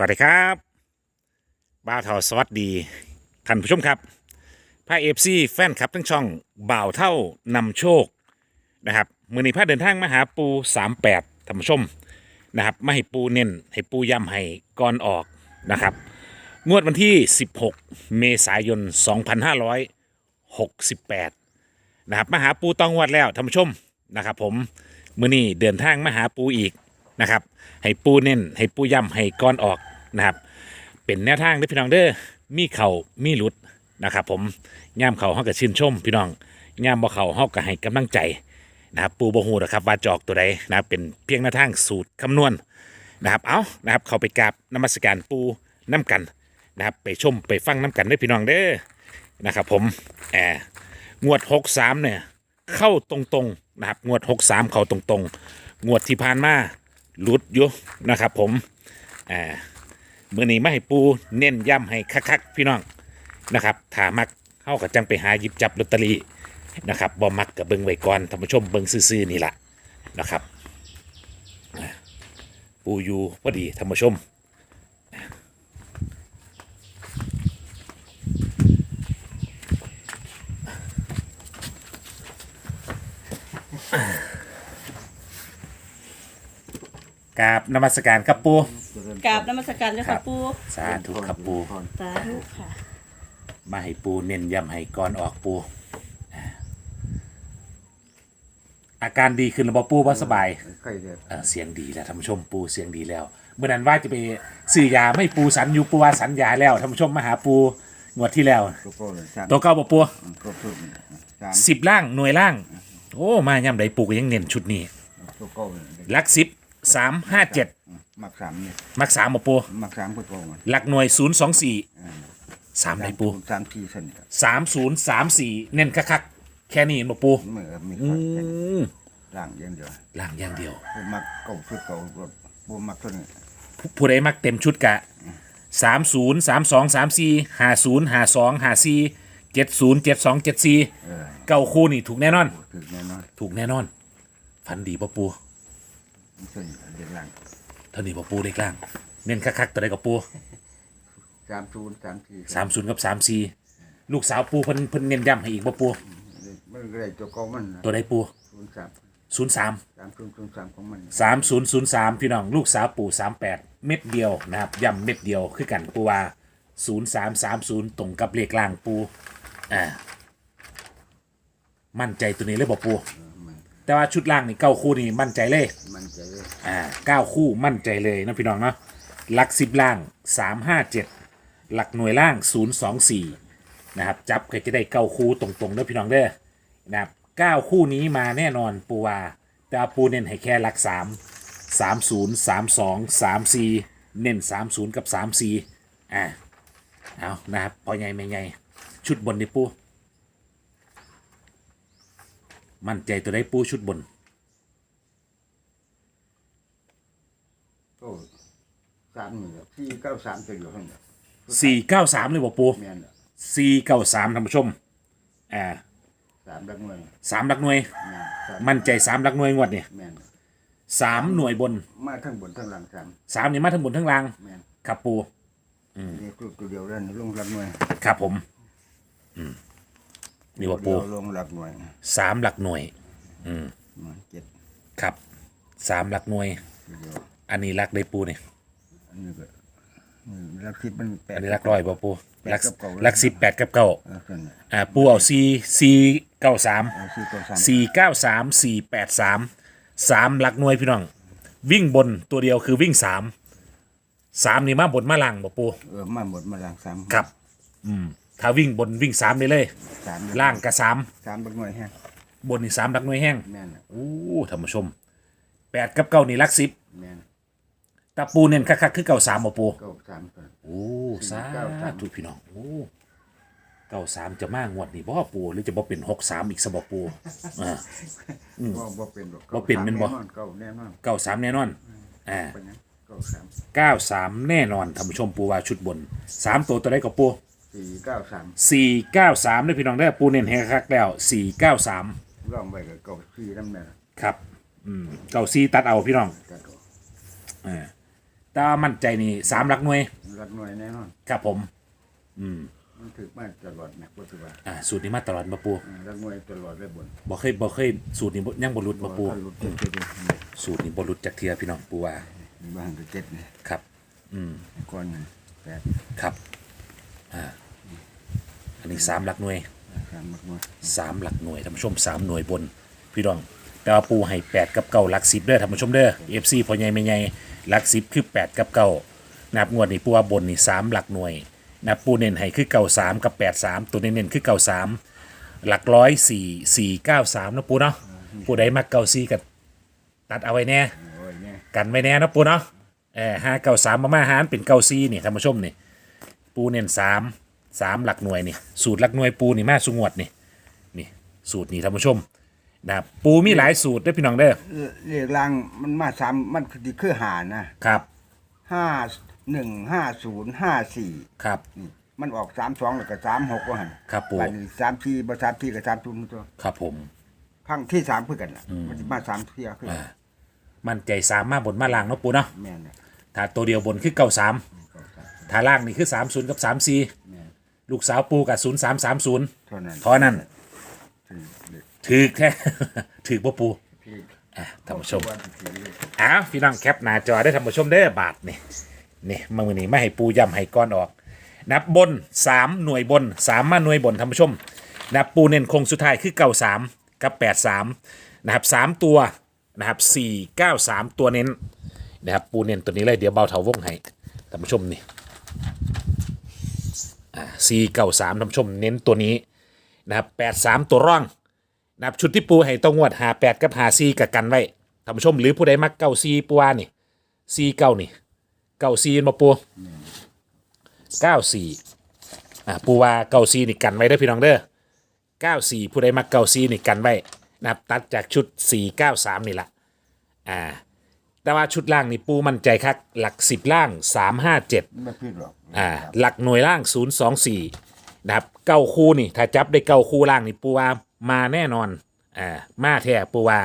สวัสดีครับบ่าวเท่าสวัสดีท่านผู้ชมครับพาเอฟซีแฟนคลับทั้งช่องบ่าวเท่านำโชคนะครับมือนี้พาเดินทางมาหาปู 38ท่านผู้ชมนะครับมาให้ปูเน้นให้ปูย้ำให้ก่อนออกนะครับ งวดวันที่ 16 เมษายน 2568นะครับมาหาปูตองงวดแล้วท่านผู้ชมนะครับผมมือนี้เดินทางมาหาปูอีก นะครับ ให้ปูเน้น ให้ปูย้ำให้ก้อนออกนะครับ เป็นแนวทางเด้อพี่น้องเด้อมีเข่ามีหลุดนะครับ ผมย่ามเข่าเฮาก็ชื่นชม พี่น้องย่ามบ่เข่าเฮาก็ให้กำลังใจนะครับปูบ่ฮู้หรอกครับว่าจอกตัวใดนะครับเป็นเพียงแนวทางสูตรคำนวณนะครับเอานะครับเข้าไปกราบนมัสการปูน้ำกันนะครับไปชมไปฟังน้ำกันด้อพี่น้องเด้อนะครับ ผมแอบงวด 63 เนี่ย เข้าตรงๆนะครับงวด 63 เข้าตรงๆ งวดที่ผ่านมา หลุดอยู่นะครับ ผมอ่ามื่อนี้มาให้ปูเน้นย้ำให้คักๆพี่น้องนะครับถามักเข้ากับจังไปหาหยิบจับลอตเตอรี่นะครับบ่มักกับเบิงไว้ก่อนท่านผู้ชมเบิงซื่อๆนี่แหละนะครับ ปูอยู่พอดีท่านผู้ชม กราบนมัสการครับปูกราบนมัสการเลยครัค่ะบปูสาธุครับปูสาธุค่ะ มาให้ปูเน้นย้ำให้ก่อนออกปูอ่าอาการดีขึ้นหรือเปล่าปูว่าสบายไข่เด็ดเอ่อเสียงดีแล้วท่านผู้ชมปูเสียงดีแล้ว เมื่อนั้นว่าจะไปซื้อยาไม่ปูสันอยู่ปูว่าสันยาแล้วท่านผู้ชมมาหาปูงวดที่แล้ว ตัวโก้เลยสามตัวเก้าบ่ปูตัวสุดนี่สามสิบล่างหน่วยล่าง โอ้มาย่ำใดปูก็ยังเน้นชุดนี้ตัวโก้เลยหลักสิบ สามห้าเจ็ดมักสามนี่มักสามบ่ปูมักสามตัวโก้มันหลักหน่วยศูนย์สองสี่สามใดปูสามทีเส้นครับสามศูนย์สามสี่เน้นคักๆแค่นี้เห็นบ่ปูเมื่อมีอืข้าวแค่มร่างอย่างเดียวล่างอย่างเดียวผมมักเก่าชุดเก่ารถผมมักตัวนี้ผู้ผู้ใดมักเต็มชุดกะสามศูนย์สามสองสามสี่ห้าศูนย์ห้าสองห้าสี่เจ็ดศูนย์เจ็ดสองเจ็ดสี่เออเก้าคู่นี่ถูกแน่นอนถึงแน่นอน ถูกแน่นอนฟันดีปะปู เส้นเด็ดร่างเท่านี้ปะปูได้กลาง เน้นคักๆตัวใดกับปูสามศูนย์สามทีสามศูนย์กับสามสี่ลูกสาวปูเพิ่นเพิ่นเน้นย้ำให้อีกปะปูมันก็ได้ตัวโก้มันตัวใดปูศูนย์สามศูนย์สาม สามศูนย์ศูนย์สามของมันสามศูนย์ศูนย์สามพี่น้องลูกสาวปูสามแปดเม็ดเดียวนะครับย้ำเม็ดเดียวคือกันปูว่าศูนย์สามสามศูนย์ตรงกับเลขล่างปูอ่ามั่นใจตัวนี้เลยบอกปู แต่ว่าชุดล่างนี่เก้าคู่นี่มั่นใจเลย มันใจเลยอ่าเก้าคู่มั่นใจเลยนะพี่น้องเนาะหลักสิบล่างสามห้าเจ็ดหลักหน่วยล่างศูนย์สองสี่นะครับจับใครจะได้เก้าคู่ตรงๆเด้อพี่น้องเด้อนะครับเก้าคู่นี้มาแน่นอนปูวาแต่ว่าปูเน้นให้แค่หลักสามสามศูนย์สามสองสามสี่เน้นสามศูนย์กับสามสี่อ่าเอานะครับพอใหญ่ไม่ใหญ่ชุดบนดิปู มั่นใจตัวได้ปูชุดบนโอ้สามนี่ที่เก้าสามตัวอยู่ข้างในสี่เก้าสามเลยบอกปูแม่นสี่เก้าสามท่านผู้ชมอ่าสามดักเงินสามหลักหน่วย แม่นสามมั่นใจสามหลักหน่วยงวดนี่แม่นสามหน่วยบนมาทั้งบนทั้งหลังสามสามนี่มาทั้งบนทั้งล่างแม่นครับปูนี่ตัวตัวเดียวเล่นลงหลักหน่วย ครับผม อืม นี่ว่าปูเดียวลงหลักหน่วยสามหลักหน่วยหน่วยเจ็ดครับสามหลักหน่วยตัวเดียวอันนี้หลักได้ปูนี่อันนี้ก็อืมหลักทิพมันแปดอันนี้หลักร้อยป่ปูหลักแปดกับเก้าหลักสิบแปดกับเก้าเออส่วนนี้อ่าปูเอาสี่สี่เก้าสามเอาสี่ตัวสามสี่เก้าสามสี่แปดสามสามหลักหน่วยพี่น้อง วิ่งบนตัวเดียวคือวิ่งสามสามนี่มาบนมาล่างบ่ปูเออมาหมดมาหลังสามครับ อืม ถ้าวิ่งบนวิ่งสามได้เลย สามล่างกับสามสามหลักหน่วยแฮะบนนี่สามรักหน่วยแห้งแม่นน่ะโอ้ท่านผู้ชมแปดกับเก้านี่รักสิบแม่นตาปูเน้นคักๆคือเก้าสามบ่ปูเก้าสามตัวโอ้สาเก้าสามธุพี่น้องโอ้เก้าสามจะมางวดนี่บ่ปูหรือจะบ่เป็นหกสามอีกสบ่ปูอ่า บ่บ่เป็นหรอกบ่เป็นแม่นบ่เก้าแน่นอนเก้าสามแน่นอนอ่าเป็นหยังเก้าสามเก้าสามแน่นอนท่านผู้ชมปูว่าชุดบนสามตัวตัวได้กับปู สี่เก้าสามสี่เก้าสามได้อพี่น้องได้อปูเน้นแห้งคักแล้วสี่เก้าสามร่องไปกับเก้าสี่น้ำแน่ครับอืมเก้าสี่ตัดเอาพี่น้องตัดออกอ่าแตแต่ว่ามั่นใจนี่สามหลักหน่วยรัดหน่วยแน่นอน ครับผม อืมมันถึกมาตลอดนะปัจจุบันอ่าสูตรนี้มาตลอดมาปูรัดหน่วยตลอดเลยบนบ่เคยบ่เคยสูตรนี้บ่ยังบ่หลุดมาปูถ้าหลุดเจ็ดเจ็ดสูตรนี้บ่หลุดจากเทียพี่น้องปูว่าบ้างก็เจ็ดเนี่ยครับ อืม ก้อนหนึ่งแปดครับอ่า อันนี้สามหลักหน่วยสามมากมายสามหลักหน่วยท่านผู้ชมสามหน่วยบน พี่น้อง แต่ว่าปูให้แปดกับเก้าหลักสิบเด้อท่านผู้ชมเด้อเอฟซีพอใหญ่ไม่ใหญ่หลักสิบคือแปดกับเก้านับงวดนี้ปูว่าบนนี่สามหลักหน่วยนับปูเน้นให้คือเก้าสามกับแปดสามตัวเน้นๆคือเก้าสามหลักร้อยสี่สี่เก้าสามนะปูเนาะปูใดมักเก้าสี่กับตัดเอาไว้แน่โอ้ยเนี่ยกันไว้แน่นะปูเนาะเออห้าเก้าสามมามาหารเป็นเก้าสี่นี่ท่านผู้ชมนี่ปูเน้นสาม สามหลักหน่วยนี่สูตรหลักหน่วยปูนี่มาสุงวดนี่นี่สูตรนี่ท่านผู้ชมนะครับปูมีหลายสูตรเด้อพี่น้องเด้อเรียกลางมันมาสามมันคือคือหานะครับห้าหนึ่งห้าศูนย์ห้าสี่ครับนี่มันออกสามสองแล้วก็สามหกว่าหันครับปูบัดนี้สามสี่บ่สามสี่กับสามศูนย์ตัวครับผมครั้งที่สามเพื่อกันล่ะมันสิมาสามเที่ยคืออ่ามันใจสามมาบนมาล่างเนาะปูเนาะแม่นน่ะถ้าตัวเดียวบนคือเก้าสามถ้าล่างนี่คือสามศูนย์กับสามสี่แม่น ลูกสาวปูกับศูนย์สามสามศูนย์เท่านั้นเท่านั้นถึงเด็กถือแค่ ถือปูปูพี่อะท่านผู้ชมว่าสิถือเลยอ้าวพี่น้องแคปหน้าจอได้ท่านผู้ชมเด้อบาทนี่นี่มามือนี้ไม่ให้ปูย่ำให้ก้อนออก นับบนสามหน่วยบนสามมาหน่วยบนท่านผู้ชมนับปูเน้นคงสุดท้ายคือเก้าสามกับแปดสามนะครับสามตัวนะครับสี่เก้าสามตัวเน้นนะครับปูเน้นตัวนี้เลยเดี๋ยวเบาเถาวงให้ท่านผู้ชมนี่อ่า สี่เก้าสามท่านผู้ชมเน้นตัวนี้นะครับแปดสามตัวร่องนะครับชุดที่ปูให้ต้องงวดหาแปดกับหาซีกับกันไว้ท่านผู้ชมหรือผู้ใดมักเก้าซีปูวานี่ซีเก้านี่เก้าซีมาปูเก้าสี่อ่าปูว่าเก้าซีนี่กันไว้เด้อพี่น้องเด้อ94ผู้ใดมาเก้าซีนี่กันไว้นะครับตัดจากชุด493นี่ละอ่า แต่ว่าชุดล่างนี่ปูมั่นใจคักหลัก10ล่าง357ไม่ผิดหรอกอ่าหลักหน่วยล่าง024นะครับเก้าคู่นี่ถ้าจับได้เก้าคู่ล่างนี่ปูว่ามาแน่นอนอ่ามาแท้ปูว่า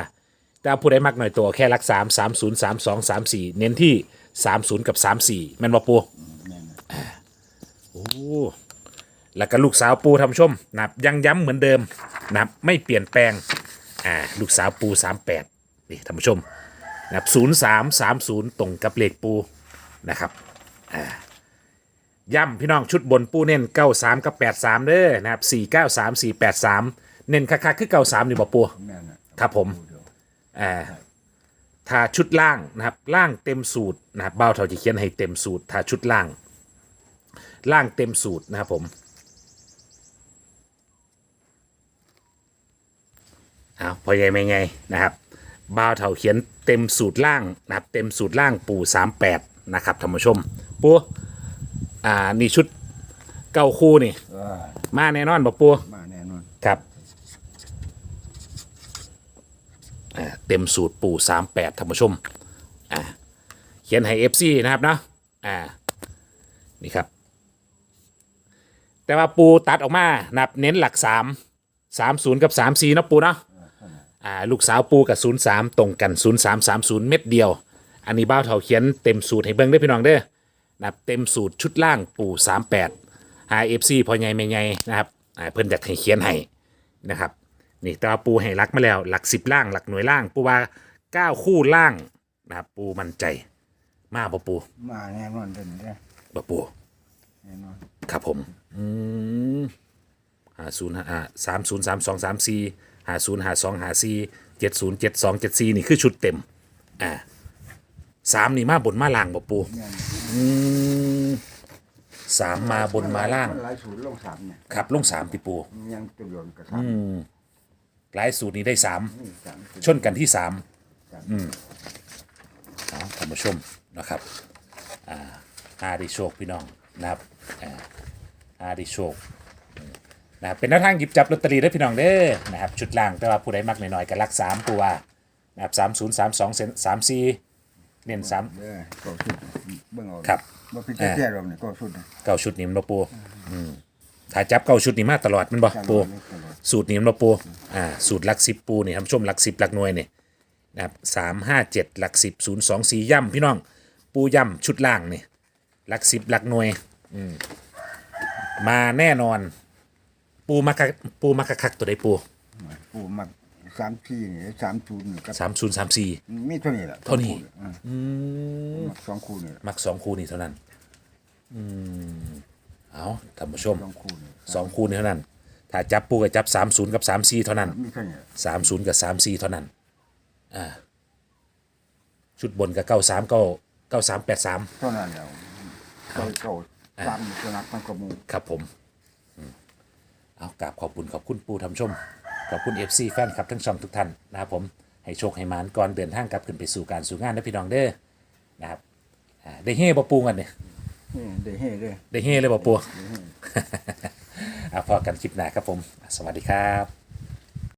แต่ว่าผู้ใดมักหน่อยตัวแค่หลัก3 30 32 34เน้นที่30กับ34แม่นบ่ปูแม่นน่ะโอ้แล้วก็ลูกสาวปูทำชมนะครับยังย้ำเหมือนเดิมนะครับไม่เปลี่ยนแปลงอ่าลูกสาวปู38นี่ท่านผู้ชม นะครับ0330ตรงกับเลขปูนะครับอ่าย้ำพี่น้องชุดบนปูเน้น93กับ83เด้อนะครับ493 483เน้นคักๆคือ93นี่บ่ปูแม่นน่ะครับผมอ่าถ้าชุดล่างนะครับล่างเต็มสูตรนะครับเบ้าเท่าจะเขียนให้เต็มสูตรถ้าชุดล่าง ล่างเต็มสูตรนะครับผมเอาพอใหญ่ไม่ไงนะครับ บ่าวเท่าเขียนเต็มสูตรล่างนะครับเต็มสูตรล่างปู่สามแปดนะครับท่านผู้ชมปูอ่านี่ชุดเก้าคู่นี่ เออมาแน่นอนบ่ปูมาแน่นอนครับอ่าเต็มสูตรปู่สามแปดท่านผู้ชมอ่าเขียนให้เอฟซีนะครับเนาะอ่านี่ครับ แต่ว่าปูตัดออกมานับเน้นหลักสามสามศูนย์กับสามสี่นาะปูเนาะ อ่าลูกสาวปูกับศูนย์สามตรงกันศูนย์สามสามศูนย์เม็ดเดียว อันนี้บ้าวเถาเขียนเต็มสูตรให้เบิ้งได้อพี่น้องเด้อนับเต็มสูตรชุดล่างปูสามแปดหาเอฟซีพอใหญ่ไม่ใหญ่นะครับอ่าเพิ่นอยากให้เขียนให้นะครับนี่แต่ว่าปูให้รักมาแล้วหลักสิบล่างหลักหน่วยล่าง ปูว่าเก้าคู่ล่างนะครับปูมั่นใจ มาบ่ปูมาแน่นอนเด่นเด้อบ่ปู แน่นอนครับผม อืมห้าศูนย์ห้าสามศูนย์สามสองสามสี่ ห้าศูนย์ห้าสองห้าสี่เจ็ดศูนย์เจ็ดสองเจ็ดสี่นี่คือชุดเต็ม อ่าสามนี่มาบนมาล่างบ่ปูแม่นอืมสามมาบนมาล่างมันหลายสูตรลงสามเนี่ยครับลงสามติปูมันยังตัวโยนกับสามหลายสูตรนี้ได้สาม นี่สามชนกันที่สามสามอืมเอาท่านผู้ชมนะครับ อ่าอาดิโชคพี่น้องนะครับ อ่าอาดิโชคอืม นะครับเป็นแนวทางหยิบจับลอตเตอรี่ได้อพี่น้องเด้อนะครับชุดล่างแต่ว่าผู้ใดมักหน่อยๆก็รักสามตัวนะครับสามศูนย์สามสองสามสี่เน้นสาม เด้อก็สุดเบิ่งเอาครับ บ่พิจารณาเราเนี่ยก็สุดนะเก้าชุดนี้มันบ่ปูอืมถ้าจับเก้าชุดนี้มาตลอดแมันบ่ปูตลอดสูตรนี้มันบ่ปูอ่าสูตรหลักสิบปูนี่ท่านผู้ชมหลักสิบหลักหน่วยนี่นะครับสามห้าเจ็ดหลักสิบศูนย์สองสี่ย่ำพี่น้อง ปูย่ำชุดล่างนี่หลักสิบหลักหน่วยอืมมาแน่นอน ปูมักกะปูมักกะคักตัวใดปูปูมาสามทีนี่สามศูนย์นี่ก็สามศูนย์สามสี่มีเท่านี้แหละเท่านี้อืมอืมมักสองคู่นี่แหละมักสองคู่นี่เท่านั้น อืมเอาท่านผู้ชมสองคู่นี่สองคู่นี้เท่านั้น ถ้าจับปูก็จับสามศูนย์กับสามสี่เท่านั้นมีเท่านี้แหละสามศูนย์กับสามสี่เท่านั้น อ่า ชุดบนกับเก้าสามเก้าเก้าสามแปดสามเท่านั้นแล้วเก้าเก้าสามตัวนักมันก็มูครับผมอืม เอากราบขอบคุณขอบคุณปูทำชม ขอบคุณเอฟซีแฟนครับทั้งช่องทุกท่านนะครับผมให้โชคให้หมานก่อนเดินทางกลับขึ้นไปสู่การสู่งานนะพี่น้องเด้อนะครับอ่าได้เฮ่บปูกันเนี่ยนี่ได้เฮ่เลย ได้เฮ่เลยบปูอะพอกันคลิปหน้าครับผม สวัสดีครับ